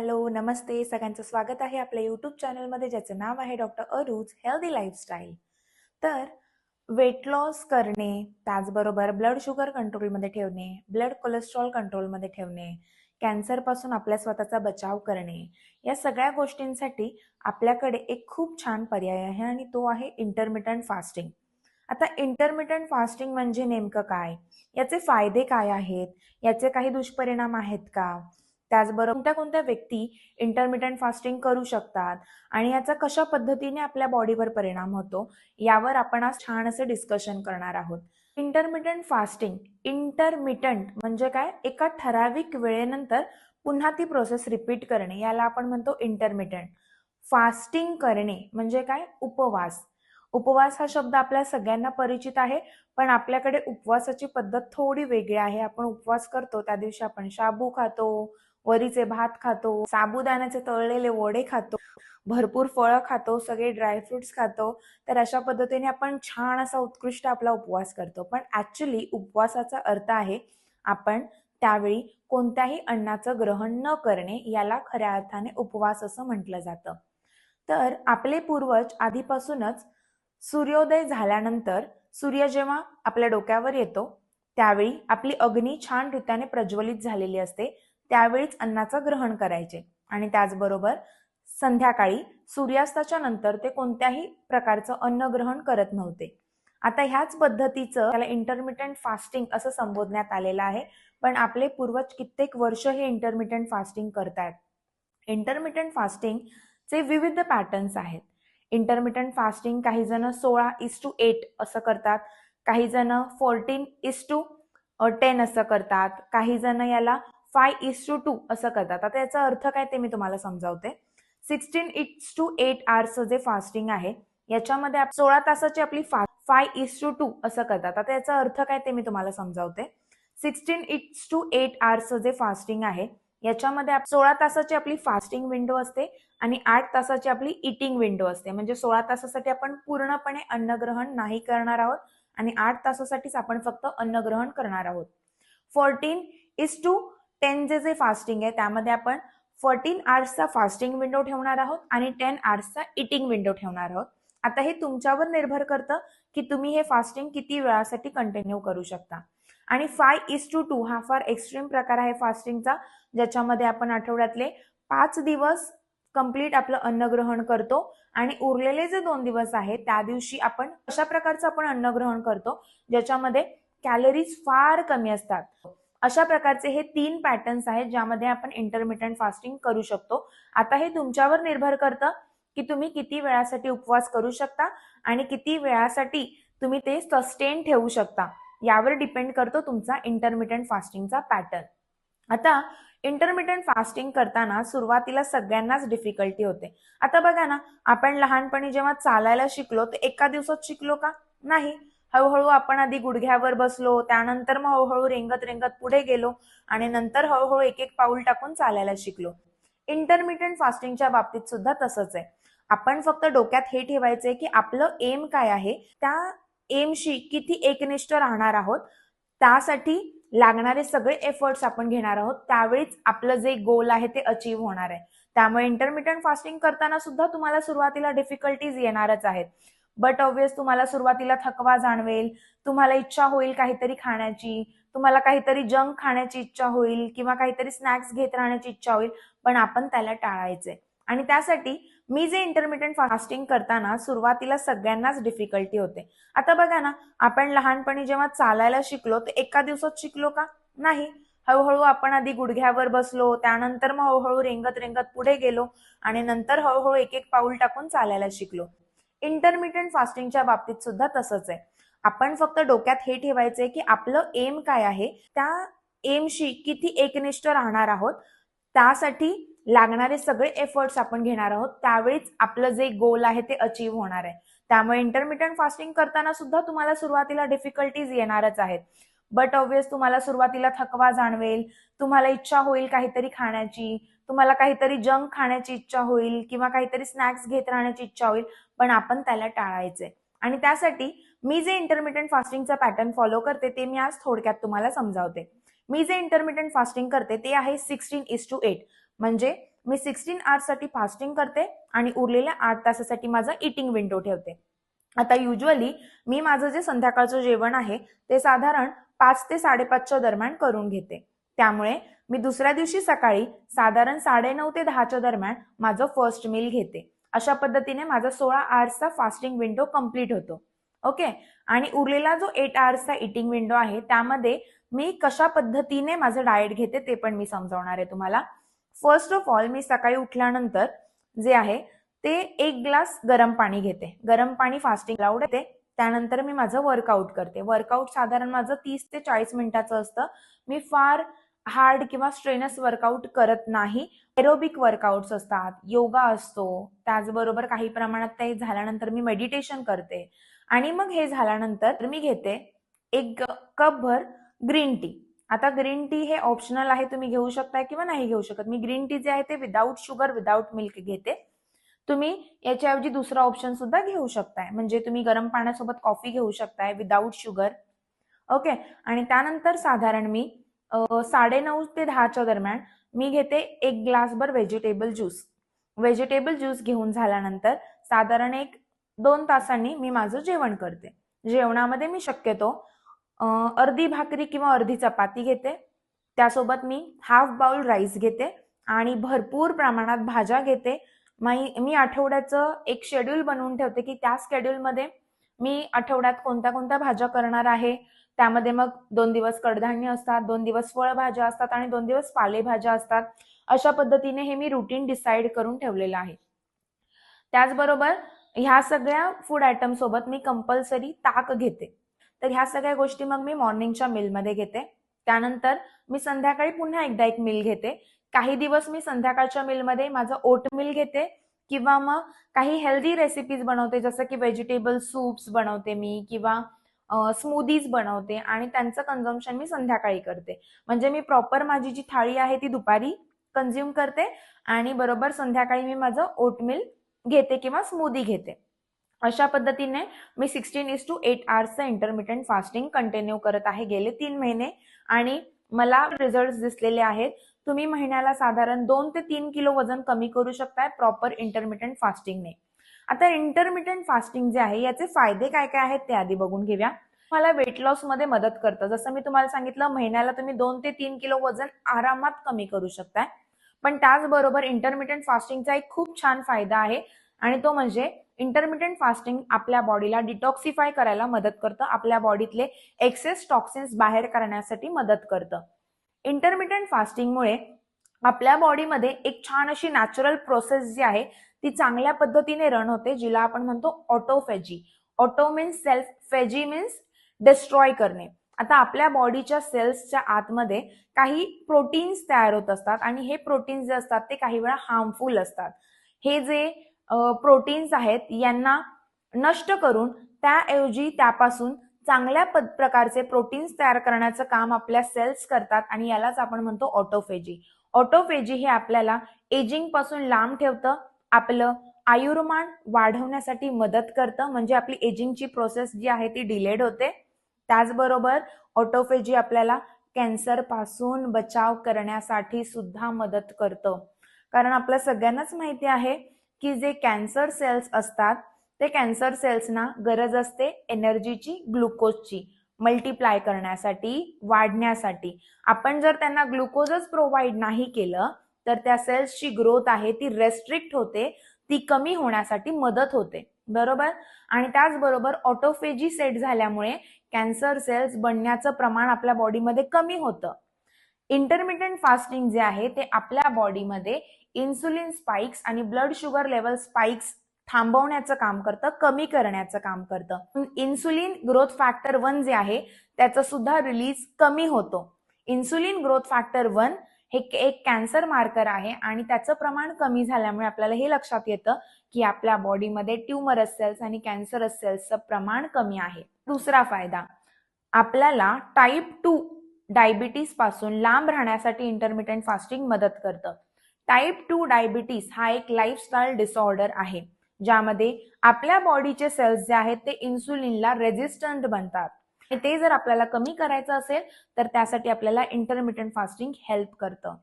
Hello नमस्ते. सगळ्यांचं स्वागत आहे आपल्या यूट्यूब चॅनलमध्ये ज्याचं नाव आहे डॉक्टर अरुज हेल्दी लाईफस्टाईल तर वेट लॉस करणे त्याचबरोबर ब्लड शुगर कंट्रोलमध्ये ठेवणे ब्लड कोलेस्ट्रॉल कंट्रोलमध्ये ठेवणे कॅन्सरपासून आपल्या स्वतःचा बचाव करणे या सगळ्या गोष्टींसाठी आपल्याकडे एक खूप छान पर्याय आहे आणि तो आहे इंटरमिटंट फास्टिंग आता इंटरमिटंट फास्टिंग म्हणजे नेमकं काय? याचे फायदे काय आहेत? याचे काही दुष्परिणाम आहेत का? त्याचबरोबर कोणत्या कोणत्या व्यक्ती इंटरमिटंट फास्टिंग करू शकतात आणि याचा कशा पद्धतीने आपल्या बॉडीवर परिणाम होतो यावर आपण आज छान असं डिस्कशन करणार आहोत. इंटरमिटंट फास्टिंग इंटरमिटंट म्हणजे काय? एका ठराविक वेळेनंतर पुन्हा ती प्रोसेस रिपीट करणे याला आपण म्हणतो इंटरमिटंट फास्टिंग करणे म्हणजे काय? उपवास. उपवास हा शब्द आपल्या सगळ्यांना परिचित आहे पण आपल्याकडे उपवासाची पद्धत थोडी वेगळी आहे. आपण उपवास करतो त्या दिवशी आपण शाबू खातो वरीचे भात खातो साबुदाण्याचे तळलेले वडे खातो भरपूर फळं खातो सगळे ड्रायफ्रुट्स खातो. तर अशा पद्धतीने आपण छान असा उत्कृष्ट आपला उपवास करतो. पण ऍक्च्युली उपवासाचा अर्थ आहे आपण त्यावेळी कोणत्याही अन्नाचं ग्रहण न करणे याला खऱ्या अर्थाने उपवास असं म्हटलं जातं. तर आपले पूर्वज आधीपासूनच सूर्योदय झाल्यानंतर सूर्य जेव्हा आपल्या डोक्यावर येतो त्यावेळी आपली अग्नी छान रीत्याने प्रज्वलित झालेली असते. त्यावेळीच अन्नाचं ग्रहण करायचे. आणि त्याचबरोबर संध्याकाळी सूर्यास्ताच्या नंतर ते कोणत्याही प्रकारचं अन्न ग्रहण करत नव्हते. आता ह्याच पद्धतीचं त्याला इंटरमिटंट फास्टिंग असं संबोधण्यात आलेलं आहे. पण आपले पूर्वज कित्येक वर्ष हे इंटरमिटंट फास्टिंग करतायत. इंटरमिटंट फास्टिंगचे विविध पॅटर्न्स आहेत. इंटरमिटंट फास्टिंग काही जण सोळा इस टू एट असं करतात. काही जण फोर्टीन इस टू टेन असं करतात. काही जण याला फाय इस टू टू असं करतात. आता याचा अर्थ काय ते मी तुम्हाला समजावते. सिक्स्टीन इट्स टू एट आवर्सचं जे फास्टिंग आहे याच्यामध्ये सोळा तासाची आपली फा फाय इस टू टू असं करतात. आता याचा अर्थ काय ते मी तुम्हाला समजावते. सिक्स्टीन इट्स टू एट आवर्सचं जे फास्टिंग आहे याच्यामध्ये सोळा तासाची आपली फास्टिंग विंडो असते आणि आठ तासाची आपली इटिंग विंडो असते. म्हणजे सोळा तासासाठी आपण पूर्णपणे अन्नग्रहण नाही करणार आहोत आणि आठ तासासाठीच आपण फक्त अन्नग्रहण करणार आहोत. फोर्टीन इज टू टेन जे जे फास्टिंग आहे त्यामध्ये आपण फोर्टीन आवर्सचा फास्टिंग विंडो ठेवणार आहोत आणि टेन आवर्सचा इटिंग विंडो ठेवणार आहोत. आता हे तुमच्यावर निर्भर करतं की तुम्ही हे फास्टिंग किती वेळासाठी कंटिन्यू करू शकता. आणि फाय इज टू टू हा फार एक्स्ट्रीम प्रकार आहे फास्टिंगचा ज्याच्यामध्ये आपण आठवड्यातले पाच दिवस कंप्लीट आपलं अन्न ग्रहण करतो आणि उरलेले जे दोन दिवस आहेत त्या दिवशी आपण अशा प्रकारचं आपण अन्न ग्रहण करतो ज्याच्यामध्ये कॅलरीज फार कमी असतात. अशा प्रकारचे हे तीन पॅटर्न्स आहेत ज्यामध्ये आपण इंटरमिटंट फास्टिंग करू शकतो. आता हे तुमच्यावर निर्भर करतं की तुम्ही किती वेळासाठी उपवास करू शकता आणि किती वेळासाठी तुम्ही ते सस्टेन ठेवू शकता. यावर डिपेंड करतो तुमचा इंटरमिटंट फास्टिंगचा पॅटर्न आता इंटरमिटंट फास्टिंग करताना सुरुवातीला सगळ्यांनाच डिफिकल्टी होते. आता बघा ना आपण लहानपणी जेव्हा चालायला शिकलो तर एका दिवसात शिकलो का? नाही. हळूहळू आपण आधी गुडघ्यावर बसलो त्यानंतर मग हळूहळू रेंगत रेंगत पुढे गेलो आणि नंतर हळूहळू एक एक पाऊल टाकून चालायला शिकलो. इंटरमिडियंट फास्टिंगच्या बाबतीत सुद्धा तसंच आहे. आपण फक्त डोक्यात हे ठेवायचंय की आपलं एम काय आहे? त्या एमशी किती एकनिष्ठ राहणार आहोत? त्यासाठी लागणारे सगळे एफर्ट्स आपण घेणार आहोत. त्यावेळीच आपलं जे गोल आहे ते अचीव होणार आहे. त्यामुळे इंटरमिडियंट फास्टिंग करताना सुद्धा तुम्हाला सुरुवातीला डिफिकल्टीज येणारच आहेत. बट ऑब्विस तुम्हाला सुरुवातीला थकवा जाणवेल. तुम्हाला इच्छा होईल काहीतरी खाण्याची. तुम्हाला काहीतरी जंक खाण्याची इच्छा होईल किंवा काहीतरी स्नॅक्स घेत राहण्याची इच्छा होईल. पण आपण त्याला टाळायचंय. आणि त्यासाठी मी जे इंटरमिडियंट फास्टिंग करताना सुरुवातीला सगळ्यांनाच डिफिकल्टी होते. आता बघा ना आपण लहानपणी जेव्हा चालायला शिकलो तर एका दिवसात शिकलो का? नाही. हळूहळू आपण आधी गुडघ्यावर बसलो त्यानंतर मग हळूहळू रेंगत रेंगत पुढे गेलो आणि नंतर हळूहळू एक एक पाऊल टाकून चालायला शिकलो. इंटरमिटंट फास्टिंगच्या बाबतीत सुद्धा तसंच आहे. आपण फक्त डोक्यात हे ठेवायचंय की आपलं एम काय आहे त्या एमशी किती एकनिष्ठ राहणार आहोत त्यासाठी लागणारे सगळे एफर्ट्स आपण घेणार आहोत त्यावेळीच आपलं जे गोल आहे ते अचीव होणार आहे. त्यामुळे इंटरमिटंट फास्टिंग करताना सुद्धा तुम्हाला सुरुवातीला डिफिकल्टीज येणारच आहेत. बट ऑब्विस तुम्हाला सुरुवातीला थकवा जाणवेल तुम्हाला इच्छा होईल काहीतरी खाण्याची तुम्हाला काहीतरी जंक खाण्याची इच्छा होईल किंवा काहीतरी स्नॅक्स घेत राहण्याची इच्छा होईल पण आपण त्याला टाळायचंय. आणि त्यासाठी मी जे इंटरमिडियंट फास्टिंगचा पॅटर्न फॉलो करते ते मी आज थोडक्यात तुम्हाला समजावते. मी जे इंटरमिडियंट फास्टिंग करते ते आहे सिक्स्टीन इज टू एट म्हणजे मी सिक्स्टीन आवर्ससाठी फास्टिंग करते आणि उरलेल्या आठ तासासाठी माझा इटिंग विंडो ठेवते. आता युजली मी माझं जे संध्याकाळचं जेवण आहे ते साधारण पाच ते साडेपाचच्या दरम्यान करून घेते. त्यामुळे मी दुसऱ्या दिवशी सकाळी साधारण साडेनऊ ते दहाच्या दरम्यान माझं फर्स्ट मील घेते. अशा पद्धतीने माझा सोळा आवर्सचा फास्टिंग विंडो कंप्लीट होतो. ओके आणि उरलेला जो एट आवर्सचा इटिंग विंडो आहे त्यामध्ये मी कशा पद्धतीने माझं डाएट घेते ते पण मी समजावणार आहे तुम्हाला. फर्स्ट ऑफ ऑल मी सकाळी उठल्यानंतर जे आहे ते एक ग्लास गरम पाणी घेते. गरम पाणी फास्टिंग लावड येते त्यानंतर मी माझं वर्कआउट करते. वर्कआउट साधारण माझं तीस ते चाळीस मिनिटाचं असतं. मी फार हार्ड किंवा स्ट्रेनस वर्कआउट करत नाही. एरोबिक वर्कआउट्स असतात योगा असतो त्याचबरोबर काही प्रमाणात ते झाल्यानंतर मी मेडिटेशन करते. आणि मग हे झाल्यानंतर मी घेते एक कप भर ग्रीन टी आता ग्रीन टी हे ऑप्शनल आहे तुम्ही घेऊ शकताय किंवा नाही घेऊ शकत. मी ग्रीन टी जे आहे ते विदाऊट शुगर विदाऊट मिल्क घेते. तुम्ही याच्याऐवजी दुसरा ऑप्शन सुद्धा घेऊ शकताय. म्हणजे तुम्ही गरम पाण्यासोबत कॉफी घेऊ शकताय विदाऊट शुगर ओके आणि त्यानंतर साधारण मी साडेनऊ ते दहाच्या दरम्यान मी घेते एक ग्लासभर व्हेजिटेबल ज्यूस. व्हेजिटेबल ज्यूस घेऊन झाल्यानंतर साधारण एक दोन तासांनी मी माझं जेवण करते. जेवणामध्ये मी शक्यतो अर्धी भाकरी किंवा अर्धी चपाती घेते. त्यासोबत मी हाफ बाउल राईस घेते आणि भरपूर प्रमाणात भाज्या घेते. मी आठवड्याचं एक शेड्यूल बनवून ठेवते की त्या शेड्यूलमध्ये मी आठवड्यात कोणत्या कोणत्या भाज्या करणार आहे त्यामध्ये मग दोन दिवस कडधान्य असतात दोन दिवस फळभाज्या असतात आणि दोन दिवस पालेभाज्या असतात. अशा पद्धतीने हे मी रुटीन डिसाईड करून ठेवलेलं आहे. त्याचबरोबर ह्या सगळ्या फूड आयटम सोबत मी कंपल्सरी ताक घेते. तर ह्या सगळ्या गोष्टी मग मी मॉर्निंगच्या मिलमध्ये घेते. त्यानंतर मी संध्याकाळी पुन्हा एकदा एक मिल घेते. काही दिवस मी संध्याकाळच्या मिलमध्ये माझं ओट मिल घेते किंवा मग काही हेल्दी रेसिपीज बनवते जसं की व्हेजिटेबल सूप्स बनवते मी किंवा स्मूदीज बनवते आणि त्यांचं कन्झम्पशन मी संध्याकाळी करते. म्हणजे मी प्रॉपर माझी जी थाळी आहे ती दुपारी कन्झ्युम करते आणि बरोबर संध्याकाळी मी माझं ओटमिल घेते किंवा स्मूदी घेते. अशा पद्धतीने मी सिक्स्टीन इज टू एट आवर्सचं इंटरमिटंट फास्टिंग कंटिन्यू करत आहे गेले तीन महिने आणि मला रिझल्ट दिसलेले आहेत. तुम्ही महिन्याला साधारण दोन ते तीन किलो वजन कमी करू शकताय प्रॉपर इंटरमिटंट फास्टिंगने आता इंटरमिडियंट फास्टिंग जे आहे याचे फायदे काय काय आहेत ते आधी बघून घेऊया. मला वेट लॉसमध्ये मदत करतं. जसं मी तुम्हाला सांगितलं महिन्याला तुम्ही दोन ते तीन किलो वजन आरामात कमी करू शकताय. पण त्याचबरोबर इंटरमिडियंट फास्टिंगचा एक खूप छान फायदा आहे. आणि तो म्हणजे इंटरमिडियंट फास्टिंग आपल्या बॉडीला डिटॉक्सिफाय करायला मदत करतं. आपल्या बॉडीतले एक्सेस टॉक्सिन्स बाहेर करण्यासाठी मदत करतं. इंटरमिडियंट फास्टिंगमुळे आपल्या बॉडीमध्ये एक छान अशी नॅचरल प्रोसेस जी आहे ती चांगल्या पद्धतीने रन होते जिला आपण म्हणतो autophagy auto means self phagy means destroy करणे. आता आपल्या बॉडीच्या सेल्सच्या आतमध्ये काही प्रोटीन्स तयार होत असतात आणि हे प्रोटीन्स जे असतात ते काही वेळा हार्मफुल असतात. हे जे प्रोटीन्स आहेत यांना नष्ट करून त्याऐवजी त्यापासून चांगल्या प्रकारचे प्रोटीन्स तयार करण्याचं काम आपल्या सेल्स करतात आणि यालाच आपण म्हणतो ऑटोफेजी ऑटोफेजी हे आपल्याला एजिंगपासून लांब ठेवतं आपलं आयुर्मान वाढवण्यासाठी मदत करतं. म्हणजे आपली एजिंगची प्रोसेस जी आहे ती डिलेड होते. त्याचबरोबर ऑटोफेजी आपल्याला कॅन्सरपासून बचाव करण्यासाठी सुद्धा मदत करतं. कारण आपल्या सगळ्यांनाच माहिती आहे की जे कॅन्सर सेल्स असतात ते कॅन्सर सेल्सना गरज असते एनर्जीची ग्लुकोजची मल्टिप्लाय करण्यासाठी वाढण्यासाठी. आपण जर त्यांना ग्लुकोजच प्रोव्हाइड नाही केलं तर त्या सेल्सची ग्रोथ आहे ती रेस्ट्रिक्ट होते ती कमी होण्यासाठी मदत होते. बरोबर? आणि त्याचबरोबर ऑटोफेजी सेट झाल्यामुळे कॅन्सर सेल्स बनण्याचं प्रमाण आपल्या बॉडीमध्ये कमी होतं. इंटरमिडियंट फास्टिंग जे आहे ते आपल्या बॉडीमध्ये इन्सुलिन स्पाइक्स आणि ब्लड शुगर लेवल स्पाइक्स थांबवण्याचं काम करतं कमी करण्याचं काम करतं. इन्सुलिन ग्रोथ फॅक्टर वन जे आहे त्याचं सुद्धा रिलीज कमी होतो. इन्सुलिन ग्रोथ फॅक्टर वन हे एक कॅन्सर मार्कर आहे आणि त्याचं प्रमाण कमी झाल्यामुळे आपल्याला हे लक्षात येतं की आपल्या बॉडीमध्ये ट्युमरस सेल्स आणि कॅन्सरस सेल्सचं प्रमाण कमी आहे. दुसरा फायदा आपल्याला टाईप टू डायबिटीसपासून लांब राहण्यासाठी इंटरमिटंट फास्टिंग मदत करतं. टाईप टू डायबिटीस हा एक लाईफस्टाईल डिसऑर्डर आहे ज्यामध्ये आपल्या बॉडीचे सेल्स जे आहेत ते इन्सुलिनला रेजिस्टंट बनतात. ते जर आपल्याला कमी करायचं असेल तर त्यासाठी आपल्याला इंटरमिटंट फास्टिंग हेल्प करतं.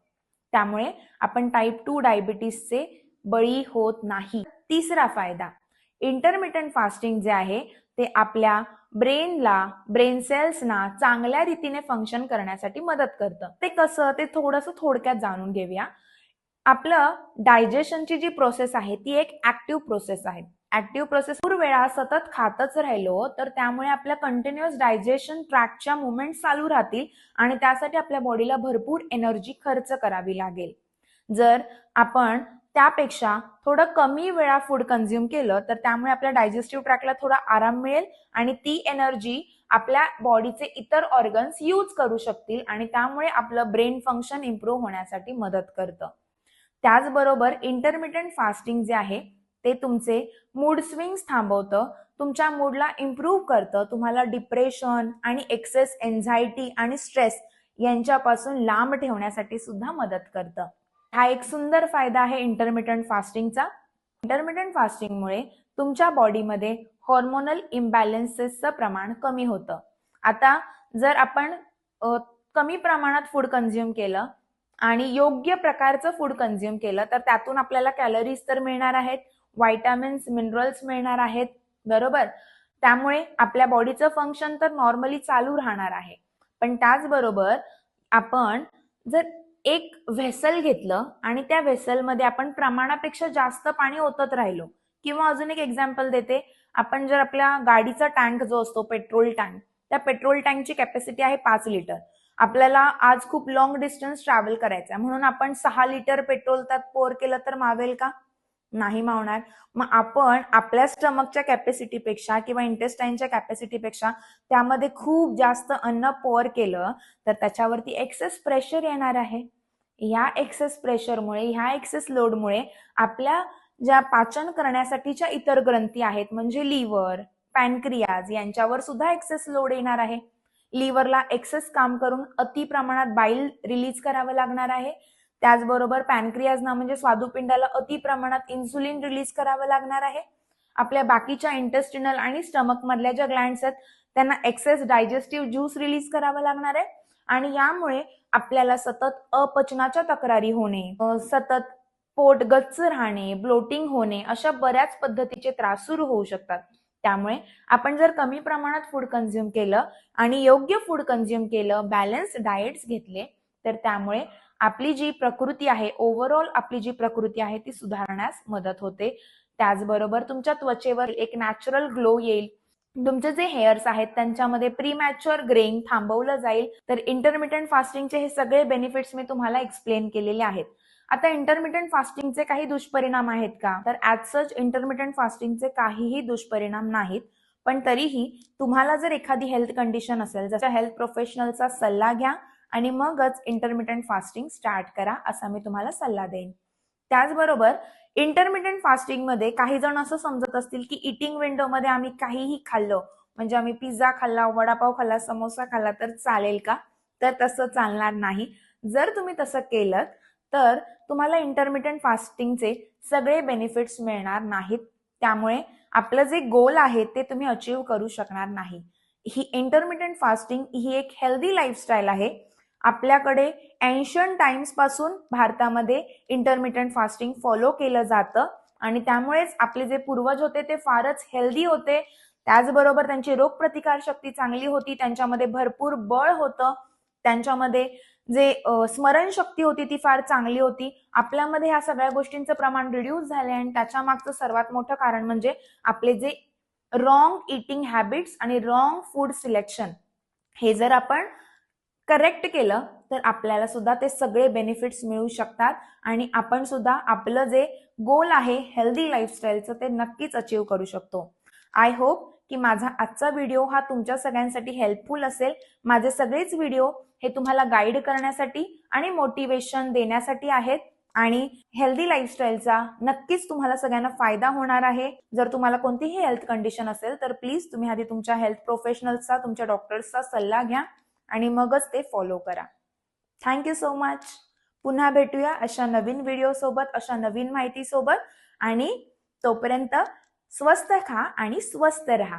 त्यामुळे आपण टाईप टू डायबिटीसचे बळी होत नाही. तिसरा फायदा इंटरमिटंट फास्टिंग जे आहे ते आपल्या ब्रेनला ब्रेन सेल्सना चांगल्या रीतीने फंक्शन करण्यासाठी मदत करतं. ते कसं ते थोडंसं थोडक्यात जाणून घेऊया. आपलं डायजेशनची जी प्रोसेस आहे ती एक ऍक्टिव्ह प्रोसेस आहे. ऍक्टिव्ह प्रोसेस भरपूर वेळा सतत खातच राहिलो तर त्यामुळे आपल्या कंटिन्युअस डायजेशन ट्रॅकच्या मुवमेंट चालू राहतील आणि त्यासाठी आपल्या बॉडीला भरपूर एनर्जी खर्च करावी लागेल. जर आपण त्यापेक्षा थोडं कमी वेळा फूड कन्झ्युम केलं तर त्यामुळे आपल्या डायजेस्टिव्ह ट्रॅकला थोडा आराम मिळेल आणि ती एनर्जी आपल्या बॉडीचे इतर ऑर्गन्स यूज करू शकतील आणि त्यामुळे आपलं ब्रेन फंक्शन इम्प्रूव्ह होण्यासाठी मदत करतं. त्याचबरोबर इंटरमिटंट फास्टिंग जे आहे ते तुमचे मूड स्विंग्स थांबवतं. तुमच्या मूडला इम्प्रूव्ह करतं. तुम्हाला डिप्रेशन आणि एक्सेस एन्झायटी आणि स्ट्रेस यांच्यापासून लांब ठेवण्यासाठी सुद्धा मदत करतं. हा एक सुंदर फायदा आहे इंटरमिटंट फास्टिंगचा इंटरमिटंट फास्टिंगमुळे तुमच्या बॉडीमध्ये हॉर्मोनल इम्बॅलन्सेसचं प्रमाण कमी होतं. आता जर आपण कमी प्रमाणात फूड कन्झ्युम केलं आणि योग्य प्रकारचं फूड कन्झ्युम केलं तर त्यातून आपल्याला कॅलरीज तर मिळणार आहेत. व्हायटामिन्स मिनरल्स मिळणार आहेत बरोबर? त्यामुळे आपल्या बॉडीचं फंक्शन तर नॉर्मली चालू राहणार आहे. पण त्याचबरोबर आपण जर एक व्हेसल घेतलं आणि त्या व्हेसलमध्ये आपण प्रमाणापेक्षा जास्त पाणी ओतत राहिलो किंवा अजून एक एक्झाम्पल देते आपण जर आपल्या गाडीचा टँक जो असतो पेट्रोल टँक त्या पेट्रोल टँकची कॅपॅसिटी आहे पाच लिटर आपल्याला आज खूप लॉंग डिस्टन्स ट्रॅव्हल करायचं आहे म्हणून आपण सहा लिटर पेट्रोल त्यात पोर केलं तर मावेल का? नाही मावणार. मग आपण आपल्या स्टमकच्या कॅपॅसिटीपेक्षा किंवा इंटेस्टाईनच्या कॅपॅसिटीपेक्षा त्यामध्ये खूप जास्त अन्न पोअर केलं तर त्याच्यावरती एक्सेस प्रेशर येणार आहे. या एक्सेस प्रेशरमुळे ह्या एक्सेस लोडमुळे आपल्या ज्या पाचन करण्यासाठीच्या इतर ग्रंथी आहेत म्हणजे लिव्हर पॅनक्रियाज यांच्यावर सुद्धा एक्सेस लोड येणार आहे. लिव्हरला एक्सेस काम करून अति प्रमाणात बाईल रिलीज करावं लागणार आहे. त्याचबरोबर पॅनक्रियाजना म्हणजे स्वादुपिंडाला अति प्रमाणात इन्सुलिन रिलीज करावं लागणार आहे. आपल्या बाकीच्या इंटेस्टिनल आणि स्टमक मधल्या ज्या ग्लँड्स आहेत त्यांना एक्सेस डायजेस्टिव्ह ज्यूस रिलीज करावा लागणार आहे. आणि यामुळे आपल्याला सतत अपचनाच्या तक्रारी होणे सतत पोट गच्च राहणे ब्लोटिंग होणे अशा बऱ्याच पद्धतीचे त्रास सुरू होऊ शकतात. त्यामुळे आपण जर कमी प्रमाणात फूड कन्झ्युम केलं आणि योग्य फूड कन्झ्युम केलं बॅलन्स डाएट्स घेतले तर त्यामुळे आपली जी प्रकृती आहे ओव्हरऑल आपली जी प्रकृती आहे ती सुधारण्यास मदत होते. त्याचबरोबर तुमच्या त्वचेवर एक नॅचरल ग्लो येईल. तुमचे जे हेअर्स आहेत त्यांच्यामध्ये प्रीमॅच्युअर ग्रेइंग थांबवलं जाईल. तर इंटरमिटंट फास्टिंगचे हे सगळे बेनिफिट्स मी तुम्हाला एक्सप्लेन केलेले आहेत. आता इंटरमिटंट फास्टिंगचे काही दुष्परिणाम आहेत का? तर ऍज सच इंटरमिटंट फास्टिंगचे काहीही दुष्परिणाम नाहीत. पण तरीही तुम्हाला जर एखादी हेल्थ कंडिशन असेल जसं हेल्थ प्रोफेशनलचा सल्ला घ्या आणि मगच इंटरमिटंट फास्टिंग स्टार्ट करा असा मी तुम्हाला सल्ला देईन. त्याचबरोबर इंटरमिटंट फास्टिंगमध्ये काही जण असं समजत असतील की इटिंग विंडोमध्ये आम्ही काहीही खाल्लं म्हणजे आम्ही पिझ्झा खाल्ला वडापाव खाल्ला समोसा खाल्ला तर चालेल का? तर तसं चालणार नाही. जर तुम्ही तसं केलं तर तुम्हाला इंटरमिटंट फास्टिंगचे सगळे बेनिफिट्स मिळणार नाहीत. त्यामुळे आपलं जे गोल आहे ते तुम्ही अचीव करू शकणार नाही. ही इंटरमिटंट फास्टिंग ही एक हेल्दी लाईफस्टाईल आहे. आपल्याकडे एन्शियन टाइम्सपासून भारतामध्ये इंटरमिटंट फास्टिंग फॉलो केलं जातं. आणि त्यामुळेच आपले जे पूर्वज होते ते फारच हेल्दी होते. त्याचबरोबर त्यांची रोगप्रतिकार शक्ती चांगली होती. त्यांच्यामध्ये भरपूर बळ होतं. त्यांच्यामध्ये जे स्मरणशक्ती होती ती फार चांगली होती. आपल्यामध्ये ह्या सगळ्या गोष्टींचं प्रमाण रिड्यूस झाले आणि त्याच्या मागचं सर्वात मोठं कारण म्हणजे आपले जे रॉंग इटिंग हॅबिट्स आणि रॉंग फूड सिलेक्शन हे जर आपण करेक्ट केलं तर आपल्याला सुद्धा ते सगळे बेनिफिट्स मिळू शकतात आणि आपण सुद्धा आपलं जे गोल आहे हेल्दी लाईफस्टाईलचं ते नक्कीच अचीव करू शकतो. आय होप की माझा आजचा व्हिडिओ हा तुमच्या सगळ्यांसाठी हेल्पफुल असेल. माझे सगळेच व्हिडिओ हे तुम्हाला गाईड करण्यासाठी आणि मोटिवेशन देण्यासाठी आहेत आणि हेल्दी लाईफस्टाईलचा नक्कीच तुम्हाला सगळ्यांना फायदा होणार आहे. जर तुम्हाला कोणतीही हेल्थ कंडिशन असेल तर प्लीज तुम्ही आधी तुमच्या हेल्थ प्रोफेशनल्सचा तुमच्या डॉक्टर्सचा सल्ला घ्या. आणि मगच ते फॉलो करा. थँक्यू सो मच पुन्हा भेटूया अशा नवीन व्हिडिओ सोबत अशा नवीन माहितीसोबत. आणि तोपर्यंत स्वस्त खा आणि स्वस्त रहा.